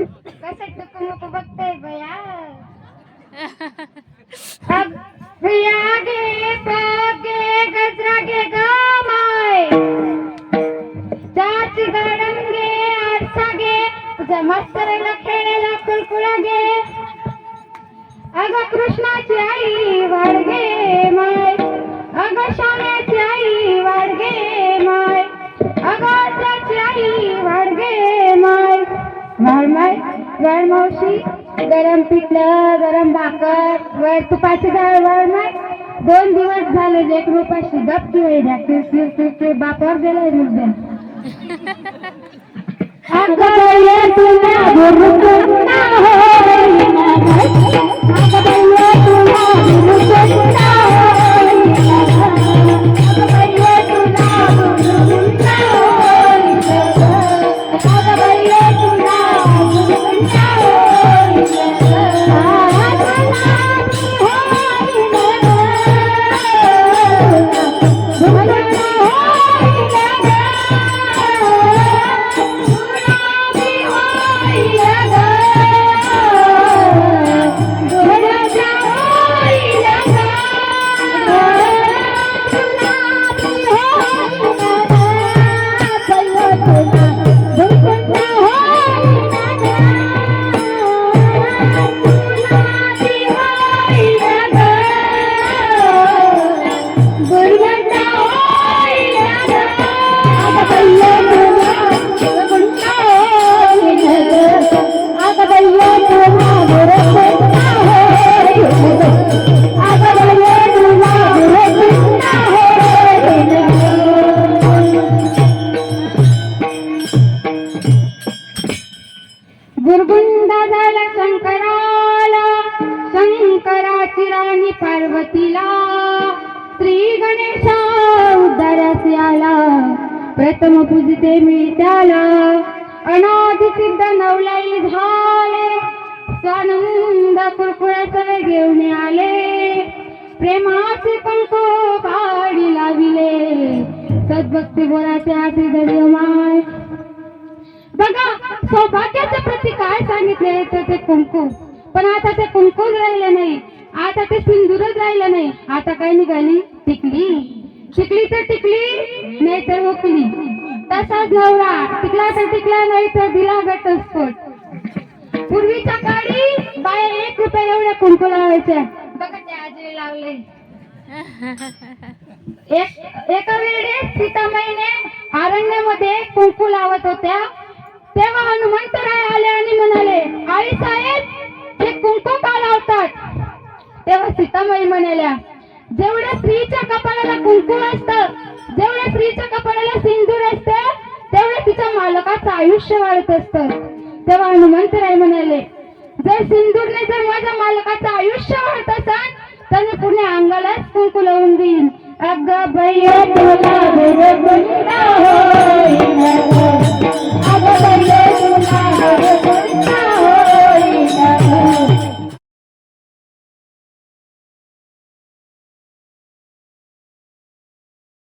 कसं टुकू मुकू बघतोय बया अग, भैया गे पाग गे गजरा गे ग माय। चाची गाडम गे आरसा गे तुझ्या मास्तराला खेळायला कुळकुळा गे अगं कृष्णाची आई माय वाळ मावशी गरम पिठलं गरम भाकर वर तुपाची डाळ वाळ माय दोन दिवस झाले एक वैद्या किर किर किर किर बापावर गेलाय मुद्दे अगं तुला गुरगुंदा झाला शंकराला शंकराची राणी पार्वतीला श्री गणेशा उद्धारास आला प्रथम पूजिते मी त्याला अनादि सिद्ध नवलाई झाले स्वानंद तुला सगळे घेऊन आले. प्रेमाचे पंख काढी लाविले. सद्भक्ती बोलाचे आधी दर्यमाय बघा सौभाग्याचं प्रतीक काय सांगितले तर ते कुंकू. पण आता ते कुंकूच राहिलं नाही. आता ते सिंदूरच राहिलं नाही. आता काय निघाली? टिकली. टिकली तर टिकली नाही तर ओकली तसाच नवरा. टिकला तर टिकला नाही तर दिला घटस्फोट लावायच्या बघा ते आजी लावले. एक एका वेळेस सीतामाईने अरण्यामध्ये कुंकू लावत होत्या. तेव्हा हनुमंतराय आले आणि म्हणाले आई साहेब हे कुंकू का लावतात? तेव्हा सीतामाई म्हणाल्या जेवढ्या स्त्रीच्या कपाळाला कुंकू असतं जेवढ्या स्त्रीच्या कपाळाला सिंदूर असतं तेवढं तिच्या मालकाचं आयुष्य वाढत असतं. तेव्हा हनुमंतराय म्हणाले जर सिंदूरने जर माझ्या मालकाचं आयुष्य वाढत असाल तर मी पुणे अंगालाच कुंकू लावून देईन. अग बाई.